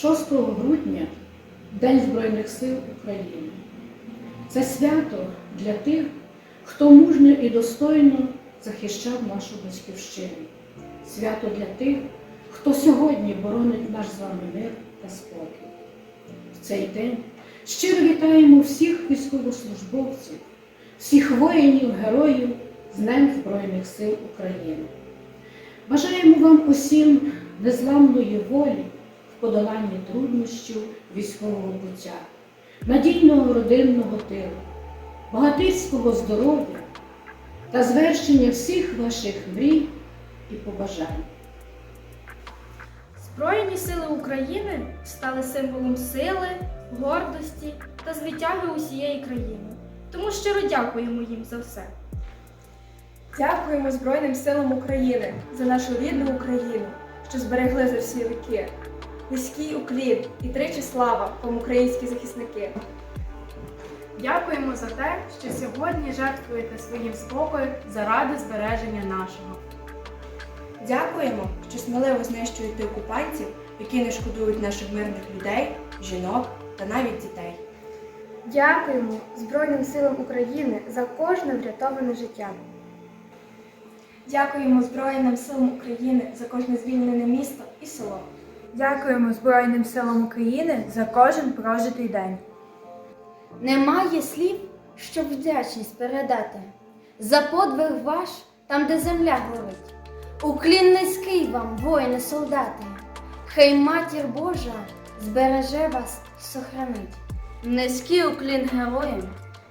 6 грудня День Збройних сил України. Це свято для тих, хто мужньо і достойно захищав нашу батьківщину. Свято для тих, хто сьогодні боронить наш з вами мир та спокій. В цей день щиро вітаємо всіх військовослужбовців, всіх воїнів, героїв з Днем Збройних сил України. Бажаємо вам усім незламної волі в подоланні труднощів військового буття, надійного родинного тилу, багатирського здоров'я та звершення всіх ваших мрій і побажань. Збройні сили України стали символом сили, гордості та звитяги усієї країни. Тому щиро дякуємо їм за все. Дякуємо Збройним силам України за нашу рідну Україну, що зберегли за всі віки. Низький уклін і тричі слава вам, українські захисники. Дякуємо за те, що сьогодні жертвуєте своїм спокоєм заради збереження нашого. Дякуємо, що сміливо знищуєте окупантів, які не шкодують наших мирних людей, жінок та навіть дітей. Дякуємо Збройним силам України за кожне врятоване життя. Дякуємо Збройним силам України за кожне звільнене місто і село. Дякуємо Збройним силам України за кожен прожитий день. Немає слів, щоб вдячність передати за подвиг ваш там, де земля горить. Уклін низький вам, воїни, солдати. Хай матір Божа збереже вас, сохранить. Низький уклін героям,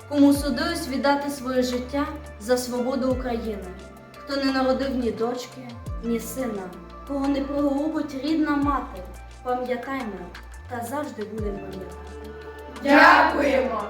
кому судилось віддати своє життя за свободу України, хто не народив ні дочки, ні сина, кого не прогубить рідна мати. Пам'ятаймо та завжди будемо пам'ятати. Дякуємо!